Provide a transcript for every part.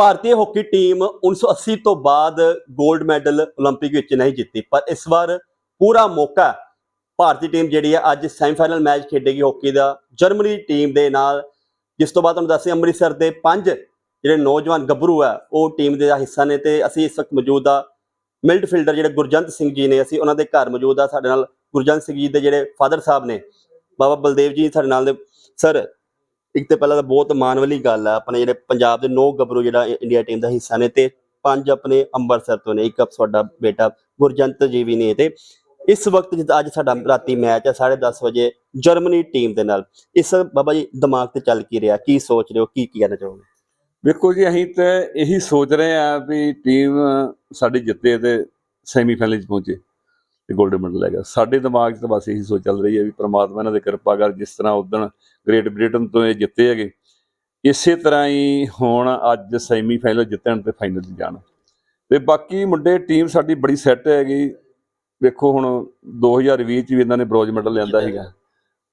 ਭਾਰਤੀ hockey team 1980 ਤੋਂ ਬਾਅਦ 골ਡ ਮੈਡਲ 올림픽 ਵਿੱਚ ਨਹੀਂ ਜਿੱਤੀ, ਪਰ ਇਸ ਵਾਰ ਪੂਰਾ ਮੌਕਾ ਭਾਰਤੀ ਟੀਮ ਜਿਹੜੀ ਹੈ ਅੱਜ ਸੈਮੀਫਾਈਨਲ ਮੈਚ ਖੇਡੇਗੀ ਹਾਕੀ ਦਾ। ਜਰਮਨੀ ਟੀਮ ਦੇ ਨਾਲ, ਜਿਸ ਤੋਂ ਬਾਅਦ ਤੁਹਾਨੂੰ ਦੱਸਿਆ ਅੰਮ੍ਰਿਤਸਰ ਦੇ ਪੰਜ ਜਿਹੜੇ ਨੌਜਵਾਨ ਗੱਭਰੂ ਆ ਉਹ ਟੀਮ ਦੇ ਦਾ ਹਿੱਸਾ ਨੇ ਤੇ ਅਸੀਂ ਇਸ ਵਕਤ ਮੌਜੂਦ ਆ ਮਿਡਫੀਲਡਰ ਜਿਹੜੇ ਗੁਰਜੰਤ ਸਿੰਘ ਜੀ ਨੇ, ਅਸੀਂ ਉਹਨਾਂ ਦੇ ਘਰ ਮੌਜੂਦ ਆ ਸਾਡੇ ਨਾਲ ਗੁਰਜੰਤ ਸਿੰਘ ਜੀ ਦੇ ਜਿਹੜੇ ਫਾਦਰ ਸਾਹਿਬ ਨੇ, ਬਾਬਾ ਬਲਦੇਵ ਜੀ ਸਾਡੇ ਨਾਲ ਦੇ ਸਰ ਇੱਕ ਤੇ ਪਹਿਲਾਂ ਤਾਂ ਬਹੁਤ ਮਾਣ ਵਾਲੀ ਗੱਲ ਆ, ਆਪਣੇ ਜਿਹੜੇ ਪੰਜਾਬ ਦੇ ਨੌ ਗੱਭਰੂ ਜਿਹੜਾ ਇੰਡੀਆ ਟੀਮ ਦਾ ਹਿੱਸਾ ਨੇ ਤੇ ਪੰਜ ਆਪਣੇ ਅੰਮ੍ਰਿਤਸਰ ਤੋਂ ਨੇ, ਇੱਕ ਸਾਡਾ ਬੇਟਾ ਗੁਰਜੰਤ ਜੀ ਵੀ ਨੇ ਤੇ ਇਸ ਵਕਤ ਜਿੱਦਾਂ ਅੱਜ ਸਾਡਾ ਰਾਤੀ ਮੈਚ ਹੈ 10:30 ਵਜੇ ਜਰਮਨੀ ਟੀਮ ਦੇ ਨਾਲ। ਇਸ ਬਾਬਾ ਜੀ ਦਿਮਾਗ ਤੇ ਚੱਲ ਕੀ ਰਿਹਾ, ਕੀ ਸੋਚ ਰਹੇ ਹੋ, ਕੀ ਕੀ ਕਹਿਣਾ ਚਾਹੋਗੇ? ਵੇਖੋ ਜੀ, ਅਸੀਂ ਤਾਂ ਇਹੀ ਸੋਚ ਰਹੇ ਆ ਵੀ ਟੀਮ ਸਾਡੀ ਜਿੱਤੇ ਤੇ ਸੈਮੀਫਾਈਨਲ 'ਚ ਪਹੁੰਚੇ। ਤੇ 골ਡ ਮੈਡਲ ਲੈ ਗਿਆ। ਸਾਡੇ ਦਿਮਾਗ 'ਚ ਤਾਂ ਬਸ ਇਹੀ ਸੋਚ ਚੱਲ ਰਹੀ ਹੈ ਵੀ ਪ੍ਰਮਾਤਮਾ ਇਹਨਾਂ ਦੀ ਕਿਰਪਾ ਕਰ, ਜਿਸ ਤਰ੍ਹਾਂ ਉਦੋਂ ਗ੍ਰੇਟ ਬ੍ਰਿਟਨ ਤੋਂ ਇਹ ਜਿੱਤੇ ਹੈਗੇ, ਇਸੇ ਤਰ੍ਹਾਂ ਹੀ ਹੁਣ ਅੱਜ ਸੈਮੀ ਫਾਈਨਲ ਜਿੱਤਣ ਤੇ ਫਾਈਨਲ 'ਚ ਜਾਣ। ਤੇ ਬਾਕੀ ਮੁੰਡੇ ਟੀਮ ਸਾਡੀ ਬੜੀ ਸੈੱਟ ਹੈਗੀ। ਵੇਖੋ ਹੁਣ 2020 ਚ ਵੀ ਇਹਨਾਂ ਨੇ ਬ੍ਰੌਂਜ ਮੈਡਲ ਲਿਆਂਦਾ ਸੀਗਾ।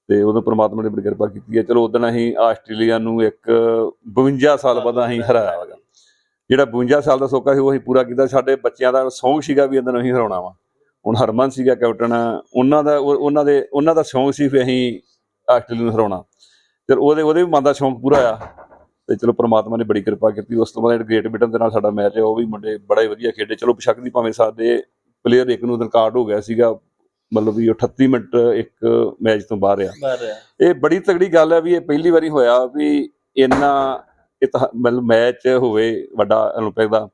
ਤੇ ਉਦੋਂ ਪ੍ਰਮਾਤਮਾ ਨੇ ਬੜੀ ਕਿਰਪਾ ਕੀਤੀ ਹੈ। ਚਲੋ ਉਦੋਂ ਅਸੀਂ ਆਸਟ੍ਰੇਲੀਆ ਨੂੰ ਇੱਕ 52 ਸਾਲ ਬਾਅਦ ਅਸੀਂ ਹਰਾਇਆ ਹੈਗਾ ਜਿਹੜਾ 52 ਸਾਲ ਦਾ ਸੋਕਾ ਸੀ, ਉਹ ਅਸੀਂ ਪੂਰਾ ਕੀਤਾ। ਸਾਡੇ ਬੱਚਿਆਂ ਦਾ ਸ਼ੌਂਕ ਸੀਗਾ ਵੀ ਇਹਨਾਂ ਨੂੰ ਅਸੀਂ ਹਰਾਉਣਾ ਵਾ। ਹੁਣ ਹਰਮਨ ਸੀਗਾ ਕੈਪਟਨ ਉਹਨਾਂ ਦਾ ਉਹ- ਉਹਨਾਂ ਦੇ ਉਹਨਾਂ ਦਾ ਸ਼ੌਂਕ ਸੀ ਵੀ ਅਸੀਂ ਆਸਟ੍ਰੇਲੀਆ ਨੂੰ ਹਰਾਉਣਾ ਤੇ ਉਹਦੇ ਉਹਦੇ ਵੀ ਮਨ ਦਾ ਸ਼ੌਂਕ ਪੂਰਾ ਆ ਤੇ ਚਲੋ ਪ੍ਰਮਾਤਮਾ ਨੇ ਬੜੀ ਕਿਰਪਾ ਕੀਤੀ ਉਸ ਤੋਂ ਬਾਅਦ ਜਿਹੜਾ ਗ੍ਰੇਟ ਬ੍ਰਿਟਨ ਦੇ ਨਾਲ ਸਾਡਾ ਮੈਚ ਹੈ ਉਹ ਵੀ ਮੁੰਡੇ ਬੜਾ ਹੀ ਵਧੀਆ ਖੇਡੇ ਚਲੋ ਬਿਸ਼ੱਕ ਦੀ ਭਾਵੇਂ ਸਾਡੇ ਪਲੇਅਰ ਇੱਕ ਨੂੰ ਰਿਕਾਰਡ ਹੋ ਗਿਆ ਸੀਗਾ ਮਤਲਬ ਵੀ ਉਹ 38 ਮਿੰਟ ਇੱਕ ਮੈਚ ਤੋਂ ਬਾਹਰ ਆ ਇਹ ਬੜੀ ਤਗੜੀ ਗੱਲ ਹੈ ਵੀ ਇਹ ਪਹਿਲੀ ਵਾਰੀ ਹੋਇਆ ਵੀ ਇੰਨਾ ਇਤਿਹਾ- ਮਤਲਬ ਮੈਚ ਹੋਵੇ ਵੱਡਾ 올림픽 ਦਾ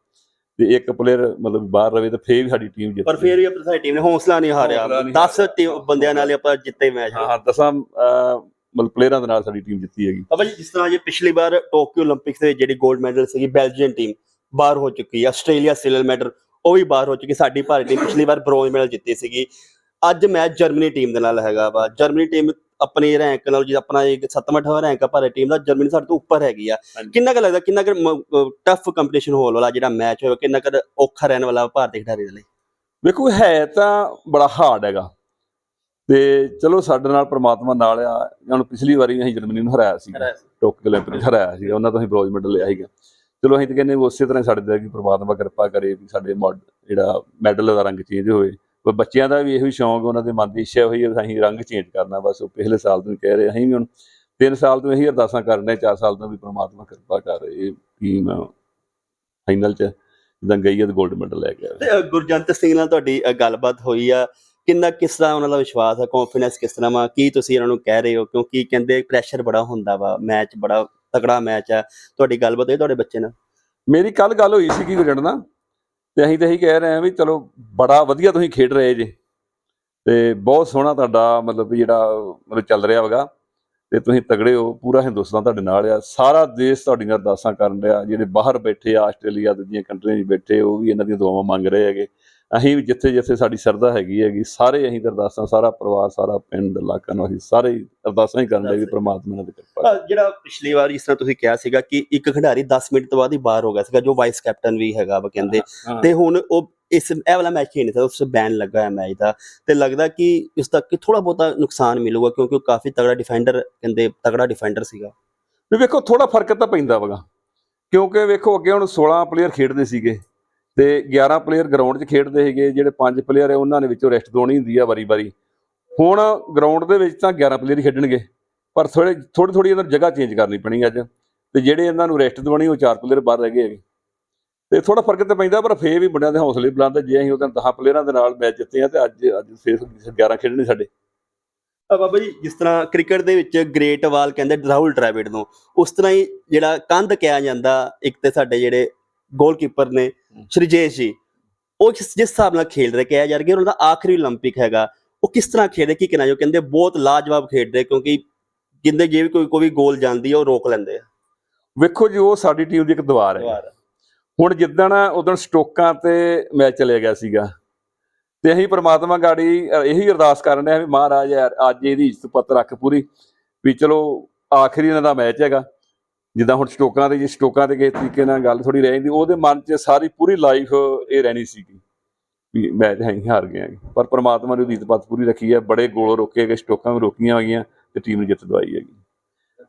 ਵੀ ਇੱਕ ਪਲੇਅਰ ਮਤਲਬ ਬਾਹਰ ਰਵੇ ਤਾਂ ਫੇਰ ਵੀ ਸਾਡੀ ਟੀਮ ਜਿੱਤ ਪਰ ਫੇਰ ਵੀ ਆਪਣੀ ਸਾਡੀ ਟੀਮ ਨੇ ਹੌਸਲਾ ਨਹੀਂ ਹਾਰਿਆ। ਹੌਸਲਾ ਨਹੀਂ ਬੰਦਿਆਂ ਨਾਲ ਆਪਾਂ ਜਿੱਤੇ ਮੈਚ ਹਾਂ ਦਸਾਂ ਮਤਲਬ ਪਲੇਅਰਾਂ ਦੇ ਨਾਲ ਸਾਡੀ ਟੀਮ ਜਿੱਤੀ ਹੈਗੀ। ਬਾਬਾ ਜਿਸ ਤਰ੍ਹਾਂ ਜੇ ਪਿਛਲੀ ਵਾਰ ਟੋਕਿਓ 올림픽ਸ ਦੇ ਜਿਹੜੀ 골ਡ ਮੈਡਲ ਸੀਗੀ ਬੈਲਜੀਅਨ ਟੀਮ ਬਾਹਰ ਹੋ ਚੁੱਕੀ ਹੈ ਆਸਟ੍ਰੇਲੀਆ ਸਿਲਵਰ ਮੈਡਲ ਉਹ ਵੀ ਬਾਹਰ ਹੋ ਚੁੱਕੀ। ਸਾਡੀ ਭਾਰਤੀ ਟੀਮ ਪਿਛਲੀ ਵਾਰ ਬ੍ਰੌਂਜ਼ ਮੈਡਲ ਜਿੱਤੀ ਸੀਗੀ। ਅੱਜ ਮੈਚ ਜਰਮਨੀ ਟੀਮ ਦੇ ਨਾਲ ਹੈਗਾ ਵਾ। ਜਰਮਨੀ ਟੀਮ ਆਪਣੀ ਰੈਂਕ ਨਾਲ ਜੀ ਆਪਣਾ ਇੱਕ 7ਵਾਂ 8ਵਾਂ ਰੈਂਕ ਆ ਭਾਰਤੀ ਟੀਮ ਦਾ ਜਰਮਨੀ ਸਾਡੇ ਤੋਂ ਉੱਪਰ ਹੈਗੀ ਆ ਹਾਂਜੀ। ਕਿੰਨਾ ਕੁ ਲੱਗਦਾ ਕਿੰਨਾ ਕੁ ਟਫ ਕੰਪੀਟੀਸ਼ਨ ਹੋਣ ਵਾਲਾ ਜਿਹੜਾ ਮੈਚ ਹੋਵੇਗਾ ਕਿੰਨਾ ਕੁ ਔਖਾ ਰਹਿਣ ਵਾਲਾ ਭਾਰਤੀ ਖਿਡਾਰੀ ਦੇ ਲਈ ਵੇਖੋ ਹੈ ਤਾਂ ਬੜਾ ਹਾਰਡ ਹੈਗਾ ਤੇ ਚਲੋ ਸਾਡੇ ਨਾਲ ਪ੍ਰਮਾਤਮਾ ਨਾਲ ਆ ਹੁਣ ਪਿਛਲੀ ਵਾਰੀ ਅਸੀਂ ਜਰਮਨੀ ਨੂੰ ਹਰਾਇਆ ਸੀ ਟੋਕੀਓ 올림픽 ਚ ਹਰਾਇਆ ਸੀ ਉਹਨਾਂ ਤੋਂ ਅਸੀਂ ਬ੍ਰੌਂਜ ਮੈਡਲ ਲਿਆ ਸੀਗਾ ਚਲੋ ਅਸੀਂ ਤਾਂ ਕਹਿੰਦੇ ਵੀ ਉਸੇ ਤਰ੍ਹਾਂ ਹੀ ਸਾਡੇ ਤੇ ਕਿ ਪ੍ਰਮਾਤਮਾ ਕਿਰਪਾ ਕਰੇ ਵੀ ਸਾਡੇ ਮੋਡ ਜਿਹੜਾ ਮੈਡਲ ਦਾ ਰੰਗ ਚੇਂਜ ਹੋਵੇ ਪਰ ਬੱਚਿਆਂ ਦਾ ਵੀ ਇਹੋ ਹੀ ਸ਼ੌਂਕ ਉਹਨਾਂ ਦੇ ਮਨ ਦੀ ਇੱਛਾ ਹੋਈ ਹੈ ਅਸੀਂ ਰੰਗ ਚੇਂਜ ਕਰਨਾ ਬਸ ਉਹ ਪਿਛਲੇ ਸਾਲ ਤੋਂ ਹੀ ਕਹਿ ਰਹੇ ਅਸੀਂ ਵੀ ਹੁਣ 3 ਸਾਲ ਤੋਂ ਇਹੀ ਅਰਦਾਸਾਂ ਕਰਨ ਰਹੇ 4 ਸਾਲ ਤੋਂ ਵੀ ਪ੍ਰਮਾਤਮਾ ਕਿਰਪਾ ਕਰ ਇਹ ਟੀਮ ਫਾਈਨਲ ਚ ਜਦੋਂ ਗਈ ਹੈ ਤਾਂ 골ਡ ਮੈਡਲ ਲੈ ਕੇ ਅ, ਗੁਰਜੰਤ ਸਿੰਘ ਨਾਲ ਤੁਹਾਡੀ ਗੱਲਬਾਤ ਹੋਈ ਆ ਕਿੰਨਾ ਕਿਸ ਤਰ੍ਹਾਂ ਉਹਨਾਂ ਦਾ ਵਿਸ਼ਵਾਸ ਹੈ ਕੌਨਫੀਡੈਂਸ ਕਿਸ ਤਰ੍ਹਾਂ ਵਾ ਕੀ ਤੁਸੀਂ ਇਹਨਾਂ ਨੂੰ ਕਹਿ ਰਹੇ ਹੋ ਕਿਉਂਕਿ ਕਹਿੰਦੇ ਪ੍ਰੈਸ਼ਰ ਬੜਾ ਹੁੰਦਾ ਵਾ ਮੈਚ ਬੜਾ ਤਕੜਾ ਮੈਚ ਆ ਤੁਹਾਡੀ ਗੱਲਬਾਤ ਹੋਈ ਤੁਹਾਡੇ ਬੱਚੇ ਨਾਲ? ਮੇਰੀ ਕੱਲ ਗੱਲ ਹੋਈ ਸੀ ਕੀ ਗੁਜਰਨ ਨਾਲ ਤੇ ਅਸੀਂ ਤਾਂ ਇਹੀ ਕਹਿ ਰਹੇ ਹਾਂ ਵੀ ਚਲੋ ਬੜਾ ਵਧੀਆ ਤੁਸੀਂ ਖੇਡ ਰਹੇ ਜੇ। ਤੇ ਬਹੁਤ ਸੋਹਣਾ ਤੁਹਾਡਾ ਮਤਲਬ ਵੀ ਜਿਹੜਾ ਮਤਲਬ ਚੱਲ ਰਿਹਾ ਹੈਗਾ। ਤੇ ਤੁਸੀਂ ਤਗੜੇ ਹੋ, ਪੂਰਾ ਹਿੰਦੁਸਤਾਨ ਤੁਹਾਡੇ ਨਾਲ ਆ। ਸਾਰਾ ਦੇਸ਼ ਤੁਹਾਡੀਆਂ ਅਰਦਾਸਾਂ ਕਰਨ ਰਿਹਾ। ਜਿਹੜੇ ਬਾਹਰ ਬੈਠੇ ਆ, ਆਸਟ੍ਰੇਲੀਆ, ਦੂਜੀਆਂ ਕੰਟਰੀਆਂ 'ਚ ਬੈਠੇ, ਉਹ ਵੀ ਇਹਨਾਂ ਦੀਆਂ ਦੁਆਵਾਂ ਮੰਗ ਰਹੇ ਹੈਗੇ। ਅਸੀਂ ਜਿੱਥੇ ਜਿੱਥੇ ਸਾਡੀ ਸਰਦਾ ਹੈਗੀ ਹੈਗੀ ਸਾਰੇ ਅਸੀਂ ਅਰਦਾਸਾਂ ਸਾਰਾ ਪਰਿਵਾਰ ਸਾਰਾ ਪਿੰਡ ਇਲਾਕਾ ਨਿਵਾਸੀ ਸਾਰੇ ਹੀ ਅਰਦਾਸਾਂ ਹੀ ਕਰਨ ਦੇ ਵੀ ਪ੍ਰਮਾਤਮਾ ਨੇ ਕਿਰਪਾ ਅ, ਜਿਹੜਾ ਪਿਛਲੀ ਵਾਰ ਜਿਸ ਤਰ੍ਹਾਂ ਤੁਸੀਂ ਕਿਹਾ ਸੀਗਾ ਕਿ ਇੱਕ ਖਿਡਾਰੀ 10 ਮਿੰਟ ਤੋਂ ਬਾਅਦ ਹੀ ਬਾਹਰ ਹੋ ਗਿਆ ਸੀਗਾ ਜੋ ਵਾਈਸ ਕੈਪਟਨ ਵੀ ਹੈਗਾ ਵਾ ਕਹਿੰਦੇ। ਤੇ ਹੁਣ ਉਹ ਇਸ ਇਹ ਵਾਲਾ ਮੈਚ ਖੇਡਣਾ ਸੀ ਉਸ ਬੈਨ ਲੱਗਾ ਹੈ ਮੈਚ ਦਾ ਤੇ ਲੱਗਦਾ ਕਿ ਇਸ ਦਾ ਕਿ ਥੋੜਾ ਬਹੁਤਾ ਨੁਕਸਾਨ ਮਿਲੂਗਾ ਕਿਉਂਕਿ ਉਹ ਕਾਫੀ ਤਗੜਾ ਡਿਫੈਂਡਰ ਕਹਿੰਦੇ ਤਗੜਾ ਡਿਫੈਂਡਰ ਸੀਗਾ। ਵੀ ਵੇਖੋ ਥੋੜਾ ਫ਼ਰਕ ਤਾਂ ਪੈਂਦਾ ਵਗਾ ਕਿਉਂਕਿ ਵੇਖੋ ਅੱਗੇ ਹੁਣ 16 ਪਲੇਅਰ ਖੇਡਦੇ ਸੀਗੇ। ਤੇ 11 ਪਲੇਅਰ ਗਰਾਊਂਡ 'ਚ ਖੇਡਦੇ ਸੀਗੇ, ਜਿਹੜੇ ਪੰਜ ਪਲੇਅਰ ਹੈ ਉਹਨਾਂ ਦੇ ਵਿੱਚੋਂ ਰੈਸਟ ਦਵਾਉਣੀ ਹੁੰਦੀ ਆ ਵਾਰੀ-ਵਾਰੀ। ਹੁਣ ਗਰਾਊਂਡ ਦੇ ਵਿੱਚ ਤਾਂ 11 ਪਲੇਅਰ ਹੀ ਖੇਡਣਗੇ, ਪਰ ਥੋੜੇ ਥੋੜੀ ਥੋੜੀ ਇਹਨਾਂ ਨੂੰ ਜਗ੍ਹਾ ਚੇਂਜ ਕਰਨੀ ਪੈਣੀ ਅੱਜ। ਤੇ ਜਿਹੜੇ ਇਹਨਾਂ ਨੂੰ ਰੈਸਟ ਦਵਾਉਣੀ, ਉਹ ਚਾਰ ਪਲੇਅਰ ਬਾਹਰ ਰਹਿ ਗਏ ਹੈਗੇ। ਤੇ ਥੋੜਾ ਫ਼ਰਕ ਤਾਂ ਪੈਂਦਾ, ਪਰ ਫੇਰ ਵੀ ਮੁੰਡਿਆਂ ਦੇ ਹੌਸਲੇ ਬੁਲੰਦ ਜੇ ਅਸੀਂ ਉਹਦਾਂ 10 ਪਲੇਅਰਾਂ ਦੇ ਨਾਲ ਮੈਚ ਜਿੱਤੇ ਆ, ਤੇ ਅੱਜ ਅੱਜ ਫੇਰ 11 ਖੇਡਣੇ ਸਾਡੇ। ਆ ਬਾਬਾ ਜੀ, ਜਿਸ ਤਰ੍ਹਾਂ ਕ੍ਰਿਕਟ ਦੇ ਵਿੱਚ ਗ੍ਰੇਟ ਵਾਲ ਕਹਿੰਦੇ ਰਾਹੁਲ ਡਰਾਵਿਡ ਨੂੰ, ਉਸ ਤਰ੍ਹਾਂ ਹੀ ਜਿਹੜਾ ਕੰਧ ਕਿਹਾ ਜਾਂਦਾ, ਇੱਕ ਤੇ ਸਾਡੇ ਜਿਹੜੇ ਗੋਲਕੀਪਰ ਨੇ ਸ਼੍ਰੀਜੇਸ਼ ਜੀ ਉਹ ਜਿਸ ਜਿਸ ਹਿਸਾਬ ਨਾਲ ਖੇਡ ਰਹੇ ਕਿਹਾ ਜਾ ਰਿਹਾ ਕਿ ਉਹਨਾਂ ਦਾ ਆਖਰੀ 올림픽 ਹੈਗਾ ਉਹ ਕਿਸ ਤਰ੍ਹਾਂ ਖੇਡੇ ਕੀ ਕਹਿਣਾ ਜੋ ਕਹਿੰਦੇ ਬਹੁਤ ਲਾਜਵਾਬ ਖੇਡ ਰਹੇ ਕਿਉਂਕਿ ਜਿੰਦੇ ਜੇ ਵੀ ਕੋਈ ਕੋਈ ਵੀ ਗੋਲ ਜਾਂਦੀ ਹੈ ਉਹ ਰੋਕ ਲੈਂਦੇ ਆ ਵੇਖੋ ਜੀ ਉਹ ਸਾਡੀ ਟੀਮ ਦੀ ਇੱਕ ਦੀਵਾਰ ਹੈ ਹੁਣ ਜਿੱਦਣ ਉਦੋਂ ਸਟੋਕਾਂ ਤੇ ਮੈਚ ਚਲੇ ਗਿਆ ਸੀਗਾ ਤੇ ਅਸੀਂ ਪ੍ਰਮਾਤਮਾ ਗਾੜੀ ਅ, ਇਹੀ ਅਰਦਾਸ ਕਰਨ ਡਿਆ ਵੀ ਮਹਾਰਾਜ ਯਾਰ ਅੱਜ ਇਹਦੀ ਇੱਜ਼ਤ ਪੱਤ ਰੱਖ ਪੂਰੀ ਵੀ ਚਲੋ ਆਖਰੀ ਇਹਨਾਂ ਦਾ ਮੈਚ ਹੈਗਾ ਜਿੱਦਾਂ ਹੁਣ ਸਟੋਕਾਂ ਤੇ ਜੇ ਸਟੋਕਾਂ ਤੇ ਕਿਸੇ ਤਰੀਕੇ ਨਾਲ ਗੱਲ ਥੋੜੀ ਰਹਿ ਜਾਂਦੀ ਉਹਦੇ ਮਨ 'ਚ ਸਾਰੀ ਪੂਰੀ ਲਾਈਫ ਇਹ ਰਹਿਣੀ ਸੀਗੀ ਵੀ ਮੈਚ ਅਸੀਂ ਹਾਰ ਹੈਗੇ ਪਰ ਪ੍ਰਮਾਤਮਾ ਨੇ ਉਹਦੀ ਇੱਜ਼ਤ ਪੂਰੀ ਰੱਖੀ ਹੈ ਬੜੇ ਗੋਲ ਰੋਕੇ ਗਏ ਸਟੋਕਾਂ ਵੀ ਰੋਕੀਆਂ ਹੋਈਆਂ ਤੇ ਟੀਮ ਨੂੰ ਜਿੱਤ ਦਵਾਈ ਹੈਗੀ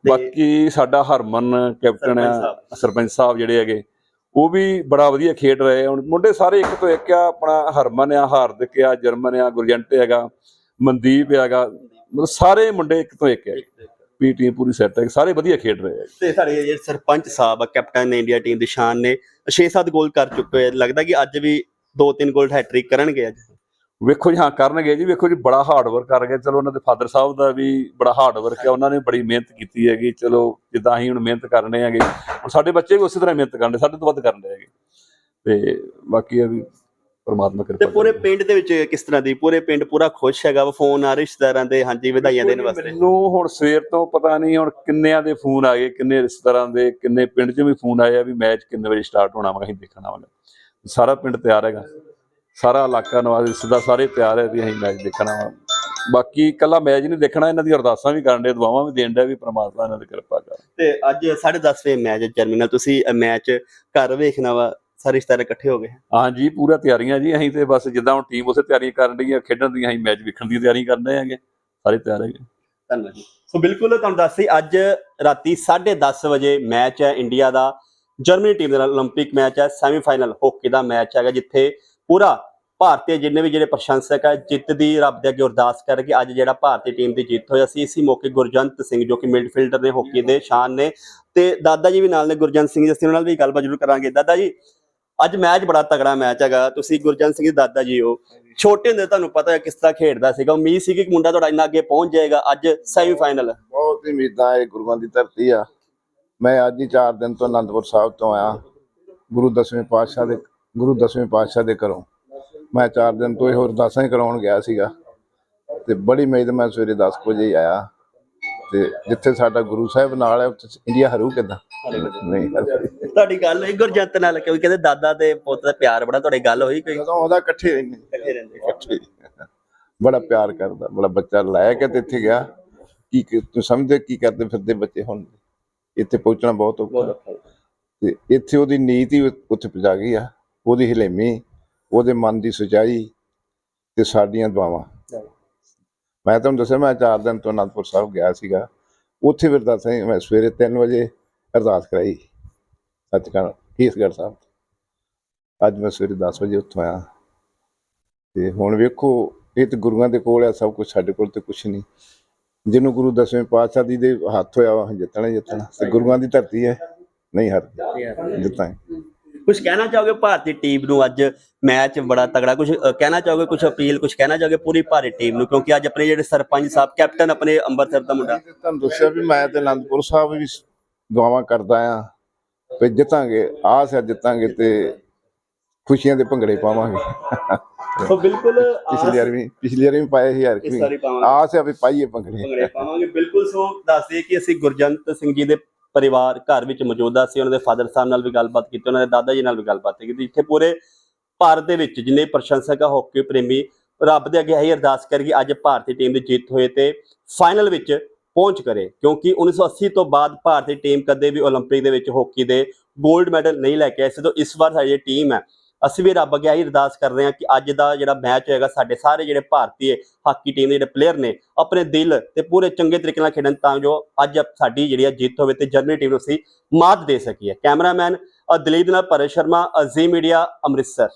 ਬਾਕੀ ਸਾਡਾ ਹਰਮਨ ਕੈਪਟਨ ਸਾਹਿਬ। ਸਰਪੰਚ ਸਾਹਿਬ ਜਿਹੜੇ ਹੈਗੇ ਉਹ ਵੀ ਬੜਾ ਵਧੀਆ ਖੇਡ ਰਹੇ। ਹੁਣ ਮੁੰਡੇ ਸਾਰੇ ਇੱਕ ਤੋਂ ਇੱਕ ਆ ਆਪਣਾ ਹਰਮਨ ਆ ਹਾਰਦਿਕ ਆ ਜਰਮਨ ਆ ਗੁਰਜੰਟ ਹੈਗਾ ਮਨਦੀਪ ਹੈਗਾ ਮਤਲਬ ਸਾਰੇ ਮੁੰਡੇ ਇੱਕ ਤੋਂ ਇੱਕ ਆ ਵੀ ਟੀਮ ਪੂਰੀ ਸੈੱਟ ਹੈ ਸਾਰੇ ਵਧੀਆ ਖੇਡ ਰਹੇ ਆ ਤੇ ਸਾਡੇ ਜਿਹੜੇ ਸਰਪੰਚ ਸਾਹਿਬ ਆ ਕੈਪਟਨ ਨੇ ਇੰਡੀਆ ਟੀਮ ਦੇ ਸ਼ਾਨ ਨੇ 6-7 ਗੋਲ ਕਰ ਚੁੱਕੇ ਆ। ਲੱਗਦਾ ਕਿ ਅੱਜ ਵੀ 2-3 ਗੋਲ ਹੈਟ੍ਰਿਕ ਕਰਨਗੇ ਅੱਜ। ਵੇਖੋ ਜੀ ਹਾਂ ਕਰਨਗੇ ਜੀ। ਵੇਖੋ ਜੀ ਬੜਾ ਹਾਰਡ ਵਰਕ ਕਰ ਗਏ। ਚਲੋ ਉਹਨਾਂ ਦੇ ਫਾਦਰ ਸਾਹਿਬ ਦਾ ਵੀ ਬੜਾ ਹਾਰਡ ਵਰਕ ਹੈ। ਉਹਨਾਂ ਨੇ ਬੜੀ ਮਿਹਨਤ ਕੀਤੀ ਹੈਗੀ। ਚਲੋ ਜਿੱਦਾਂ ਅਸੀਂ ਹੁਣ ਮਿਹਨਤ ਕਰਨੇ ਹੈਗੇ। ਹੁਣ ਸਾਡੇ ਬੱਚੇ ਵੀ ਉਸੇ ਤਰ੍ਹਾਂ ਮਿਹਨਤ ਕਰਨਦੇ ਸਾਡੇ ਤੋਂ ਵੱਧ ਕਰਨ ਦੇ ਹੈਗੇ। ਤੇ ਬਾਕੀ ਇਹ ਵੀ ਪਰਮਾਤਮਾ ਤੇ ਕਿਰਪਾ ਪੂਰੇ ਕਰੇ। ਪਿੰਡ ਦੇ ਵਿੱਚ ਕਿਸ ਤਰ੍ਹਾਂ ਦੀ ਪੂਰੇ ਪਿੰਡ ਪੂਰਾ ਖੁਸ਼ ਹੈਗਾ ਵਾ? ਫੋਨ ਆ ਰਿਸ਼ਤੇਦਾਰਾਂ ਦੇ ਹਾਂਜੀ ਵਧਾਈਆਂ ਦੇਣ ਵਾਸਤੇ। ਮੈਨੂੰ ਹੁਣ ਸਵੇਰ ਤੋਂ ਪਤਾ ਨਹੀਂ ਹੁਣ ਕਿੰਨਿਆਂ ਦੇ ਫੋਨ ਆ ਗਏ ਕਿੰਨੇ ਰਿਸ਼ਤੇਦਾਰਾਂ ਦੇ ਕਿੰਨੇ ਪਿੰਡ 'ਚ ਵੀ ਫੋਨ ਆਏ ਆ ਵੀ ਮੈਚ ਕਿੰਨੇ ਵਜੇ ਸਟਾਰਟ ਹੋਣਾ ਵਾ ਅਸੀਂ ਦੇਖਣਾ ਵਾ ਸਾਰਾ ਪਿੰਡ ਤਿਆਰ ਹੈਗਾ। ਸਾਰਾ ਇਲਾਕਾ ਨਵਾਜ਼ ਰਿਸ਼ਤੇਦਾਰ ਸਾਰੇ ਤਿਆਰ ਹੈ ਵੀ ਅਸੀਂ ਮੈਚ ਦੇਖਣਾ ਵਾ ਬਾਕੀ ਕੱਲਾ ਮੈਚ ਨਹੀਂ ਦੇਖਣਾ ਇਹਨਾਂ ਦੀ ਅਰਦਾਸਾਂ ਵੀ ਕਰਨ ਦੇ ਦੁਆਵਾਂ ਵੀ ਦੇਣ ਦੇ ਵੀ ਪ੍ਰਮਾਤਮਾ ਇਹਨਾਂ ਦੀ ਕਿਰਪਾ ਕਰ। ਤੇ ਅੱਜ 10:30 ਵਜੇ ਮੈਚ ਜਰਮਨੀ ਨਾਲ ਤੁਸੀਂ ਮੈਚ ਘਰ ਵੇਖਣਾ ਵਾ ਸਾਰੇ ਰਿਸ਼ਤੇਦਾਰ ਇਕੱਠੇ ਹੋ ਗਏ ਹਾਂਜੀ ਪੂਰਾ ਤਿਆਰੀਆਂ ਜੀ ਅਸੀਂ ਤੇ ਬਸ ਜਿੱਦਾਂ ਹੁਣ ਟੀਮ ਉਸੇ ਤਿਆਰੀ ਕਰਨ ਰਹੀ ਹੈ ਖੇਡਣ ਦੀਆਂ ਅਸੀਂ ਮੈਚ ਵੇਖਣ ਦੀ ਤਿਆਰੀ ਕਰ ਰਹੇ ਹੈਗੇ ਸਾਰੇ ਤਿਆਰ ਹੈਗੇ ਧੰਨਵਾਦ ਜੀ ਸੋ ਬਿਲਕੁਲ ਤੁਹਾਨੂੰ ਦੱਸ ਸੀ ਅੱਜ ਰਾਤੀ 10:30 ਵਜੇ ਮੈਚ ਹੈ ਇੰਡੀਆ ਦਾ ਜਰਮਨੀ ਟੀਮ ਦੇ ਨਾਲ 올림픽 ਮੈਚ ਹੈ ਸੈਮੀਫਾਈਨਲ ਹਾਕੀ ਦਾ ਮੈਚ ਹੈਗਾ ਜਿੱਥੇ ਪੂਰਾ ਭਾਰਤੀ ਜਿੰਨੇ ਵੀ ਜਿਹੜੇ ਪ੍ਰਸ਼ੰਸਕ ਹੈ ਜਿੱਤ ਦੀ ਰੱਬ ਦੇ ਅੱਗੇ ਅਰਦਾਸ ਕਰਕੇ ਅੱਜ ਜਿਹੜਾ ਭਾਰਤੀ ਟੀਮ ਦੀ ਜਿੱਤ ਹੋਈ ਅਸੀਂ ਇਸੇ ਮੌਕੇ ਗੁਰਜੰਤ ਸਿੰਘ ਜੋ ਕਿ ਮਿਡਫੀਲਡਰ ਨੇ ਹਾਕੀ ਦੇ ਸ਼ਾਨ ਨੇ ਤੇ ਦਾਦਾ ਜੀ ਵੀ ਨਾਲ ਨੇ ਗੁਰਜੰਤ ਸਿੰਘ ਜੀ ਅਸੀਂ ਉਹਨਾਂ ਨਾਲ ਵੀ ਗੱਲਬਾਤ ਜ਼ਰੂਰ ਕਰਾਂਗੇ ਦਾਦਾ ਜੀ ਅੱਜ ਮੈਚ ਬੜਾ ਤਗੜਾ ਮੈਚ ਹੈਗਾ। ਤੁਸੀਂ ਗੁਰਜੰਤ ਸਿੰਘ ਦੇ ਦਾਦਾ ਜੀ ਹੋ। ਛੋਟੇ ਹੁੰਦੇ ਤੁਹਾਨੂੰ ਪਤਾ ਹੈ ਕਿਸ ਤਰ੍ਹਾਂ ਖੇਡਦਾ ਸੀਗਾ। ਉਮੀਦ ਸੀ ਕਿ ਮੁੰਡਾ ਤੁਹਾਡਾ ਇੰਨਾ ਅੱਗੇ ਪਹੁੰਚ ਜਾਏਗਾ ਅੱਜ ਸੈਮੀਫਾਈਨਲ ਬਹੁਤ ਹੀ ਉਮੀਦਾਂ ਇਹ ਗੁਰੂਆਂ ਦੀ ਧਰਤੀ ਆ। ਮੈਂ ਅੱਜ ਹੀ 4 ਦਿਨ ਤੋਂ ਅਨੰਦਪੁਰ ਸਾਹਿਬ ਤੋਂ ਆਇਆ। ਗੁਰੂ ਦਸਵੇਂ ਪਾਤਸ਼ਾਹ ਦੇ ਗੁਰੂ ਦਸਵੇਂ ਪਾਤਸ਼ਾਹ ਦੇ ਘਰੋਂ। ਮੈਂ 4 ਦਿਨ ਤੋਂ ਇਹ ਹੋਰ ਅਰਦਾਸਾਂ ਹੀ ਕਰਾਉਣ ਗਿਆ ਸੀਗਾ। ਤੇ ਬੜੀ ਉਮੀਦ ਮੈਂ ਸਵੇਰੇ 10 ਕੁ ਵਜੇ ਹੀ ਆਇਆ। ਤੇ ਜਿੱਥੇ ਸਾਡਾ ਗੁਰੂ ਸਾਹਿਬ ਨਾਲ ਹੈ ਉੱਥੇ ਇੰਡੀਆ ਹਰੂ ਕਿੱਦਾਂ? ਨਹੀਂ ਹਰੂ। ਤੁਹਾਡੀ ਗੱਲ ਹੋਈ ਗੁਰਜੰਤ ਨਾਲ ਕਿਉਂਕਿ ਕਹਿੰਦੇ ਦਾਦਾ ਤੇ ਪੁੱਤ ਦਾ ਪਿਆਰ ਬੜਾ ਤੁਹਾਡੀ ਗੱਲ ਹੋਈ ਕੋਈ? ਜਦੋਂ ਉਹਦਾ ਇਕੱਠੇ ਰਹਿੰਦੇ ਇਕੱਠੇ ਰਹਿੰਦੇ। ਇਕੱਠੇ। ਬੜਾ ਪਿਆਰ ਕਰਦਾ ਬੜਾ ਬੱਚਾ ਲੈ ਕੇ ਤੇ ਇੱਥੇ ਗਿਆ। ਕੀ ਕੀ- ਤੂੰ ਸਮਝਦੇ ਕੀ ਕਰਦੇ ਫਿਰਦੇ ਬੱਚੇ ਹੁਣ? ਇੱਥੇ ਪਹੁੰਚਣਾ ਬਹੁਤ ਔਖਾ। ਤੇ ਇੱਥੇ ਉਹਦੀ ਨੀਤ ਹੀ ਉੱਥੇ ਪਹੁੰਚਾ ਗਈ ਆ। ਉਹਦੀ ਹਲੇਮੀ ਉਹਦੇ ਮਨ ਦੀ ਸਚਾਈ ਤੇ ਸਾਡੀਆਂ ਦੁਆਵਾਂ। ਮੈਂ ਤੁਹਾਨੂੰ ਦੱਸਿਆ ਮੈਂ 4 ਦਿਨ ਤੋਂ ਅਨੰਦਪੁਰ ਸਾਹਿਬ ਗਿਆ ਸੀਗਾ। ਉੱਥੇ ਫਿਰ ਦੱਸਾਂ ਮੈਂ ਸਵੇਰੇ 3 ਵਜੇ ਅਰਦਾਸ ਕਰਾਈ। ਸੱਚਖੰਡ ਕੇਸਗੜ੍ਹ ਸਾਹਿਬ? ਅੱਜ ਮੈਂ ਸਵੇਰੇ 10 ਵਜੇ ਉੱਥੋਂ ਆਇਆ। ਤੇ ਹੁਣ ਵੇਖੋ ਇਹ ਤੇ ਗੁਰੂਆਂ ਦੇ ਕੋਲ ਆ ਸਭ ਕੁਝ ਸਾਡੇ ਕੋਲ ਤੇ ਕੁਝ ਨਹੀਂ। ਜਿਹਨੂੰ ਗੁਰੂ ਦਸਵੇਂ ਪਾਤਸ਼ਾਹ ਦੀ ਦੇ ਹੱਥ ਹੋਇਆ ਵਾ ਜਿੱਤਣਾ ਜਿੱਤਣਾ। ਤੇ ਗੁਰੂਆਂ ਦੀ ਧਰਤੀ ਹੈ। ਨਹੀਂ ਹਰ ਜਿੱਤਾਂ ਕੁਝ ਕਹਿਣਾ ਚਾਹੋਗੇ ਭਾਰਤੀ ਟੀਮ ਨੂੰ ਅੱਜ ਮੈਚ ਬੜਾ ਤਗੜਾ? ਕੁਝ ਕਹਿਣਾ ਚਾਹੋਗੇ ਕੁਝ ਅਪੀਲ ਕੁਝ ਕਹਿਣਾ ਚਾਹੋਗੇ ਪੂਰੀ ਭਾਰਤੀ ਟੀਮ ਨੂੰ? ਕਿਉਂਕਿ ਅੱਜ ਆਪਣੇ ਜਿਹੜੇ ਸਰਪੰਚ ਸਾਹਿਬ ਕੈਪਟਨ ਆਪਣੇ ਅੰਮ੍ਰਿਤਸਰ ਦਾ ਮੁੰਡਾ। ਤੁਹਾਨੂੰ ਦੱਸਿਆ ਵੀ ਮੈਂ ਤੇ ਅਨੰਦਪੁਰ ਸਾਹਿਬ ਵੀ ਦੁਆਵਾਂ ਕਰਦਾ ਆ। ਵੀ ਜਿੱਤਾਂਗੇ ਆਸ ਹੈ ਜਿੱਤਾਂਗੇ ਤੇ ਖੁਸ਼ੀਆਂ ਦੇ ਭੰਗੜੇ ਪਾਵਾਂਗੇ। ਸੋ ਬਿਲਕੁਲ ਪਿਛਲੀ ਵਾਰ ਵੀ ਪਿਛਲੀ ਵਾਰ ਵੀ ਪਾਏ ਸੀ ਯਾਰ ਪਾਵਾਂਗੇ। ਆਸ ਹੈ ਵੀ ਪਾਈਏ ਭੰਗੜੇ। ਭੰਗੜੇ ਪਾਵਾਂਗੇ। ਬਿਲਕੁਲ ਸੋ ਦੱਸਦੇ ਕਿ ਅਸੀਂ ਗੁਰਜੰਤ ਸਿੰਘ ਜੀ ਦੇ ਪਰਿਵਾਰ ਘਰ ਵਿੱਚ ਮੌਜੂਦਾ ਸੀ ਉਹਨਾਂ ਦੇ ਫਾਦਰ ਸਾਹਿਬ ਨਾਲ ਵੀ ਗੱਲਬਾਤ ਕੀਤੀ ਉਹਨਾਂ ਦੇ ਦਾਦਾ ਜੀ ਨਾਲ ਵੀ ਗੱਲਬਾਤ ਕੀਤੀ। ਇੱਥੇ ਪੂਰੇ ਭਾਰਤ ਦੇ ਵਿੱਚ ਜਿੰਨੇ ਪ੍ਰਸ਼ੰਸਕ ਆ ਹਾਕੀ ਪ੍ਰੇਮੀ ਰੱਬ ਦੇ ਅੱਗੇ ਇਹੀ ਅਰਦਾਸ ਕਰੀਏ ਅੱਜ ਭਾਰਤੀ ਟੀਮ ਦੀ ਜਿੱਤ ਹੋਏ ਤੇ ਫਾਈਨਲ ਵਿੱਚ ਪਹੁੰਚ ਕਰੇ, ਕਿਉਂਕਿ 1980 ਤੋਂ ਬਾਅਦ ਭਾਰਤੀ ਟੀਮ ਕਦੇ ਵੀ 올림픽 ਦੇ ਵਿੱਚ ਹਾਕੀ ਦੇ 골ਡ ਮੈਡਲ ਨਹੀਂ ਲੈ ਕੇ ਆਏ ਸੀ ਇਸ ਵਾਰ ਸਾਡੀ ਟੀਮ ਹੈ, ਅਸੀਂ ਵੀ ਰੱਬ ਅੱਗੇ ਆਹੀ ਅਰਦਾਸ ਕਰ ਰਹੇ ਹਾਂ ਕਿ ਅੱਜ ਦਾ ਜਿਹੜਾ ਮੈਚ ਹੋਏਗਾ, ਸਾਡੇ ਸਾਰੇ ਜਿਹੜੇ ਭਾਰਤੀ ਹਾਕੀ ਟੀਮ ਦੇ ਜਿਹੜੇ ਪਲੇਅਰ ਨੇ, ਆਪਣੇ ਦਿਲ ਤੇ ਪੂਰੇ ਚੰਗੇ ਤਰੀਕੇ ਨਾਲ ਖੇਡਣ ਤਾਂ ਜੋ ਅੱਜ ਸਾਡੀ ਜਿਹੜੀ ਜਿੱਤ ਹੋਵੇ ਤੇ ਜਰਮਨੀ ਟੀਮ ਨੂੰ ਅਸੀਂ ਮਾਤ ਦੇ ਸਕੀਏ। ਕੈਮਰਾਮੈਨ ਦਲੀਪ ਨਾਲ ਭਰਤ ਸ਼ਰਮਾ ਅਜ਼ੀ ਮੀਡੀਆ ਅੰਮ੍ਰਿਤਸਰ।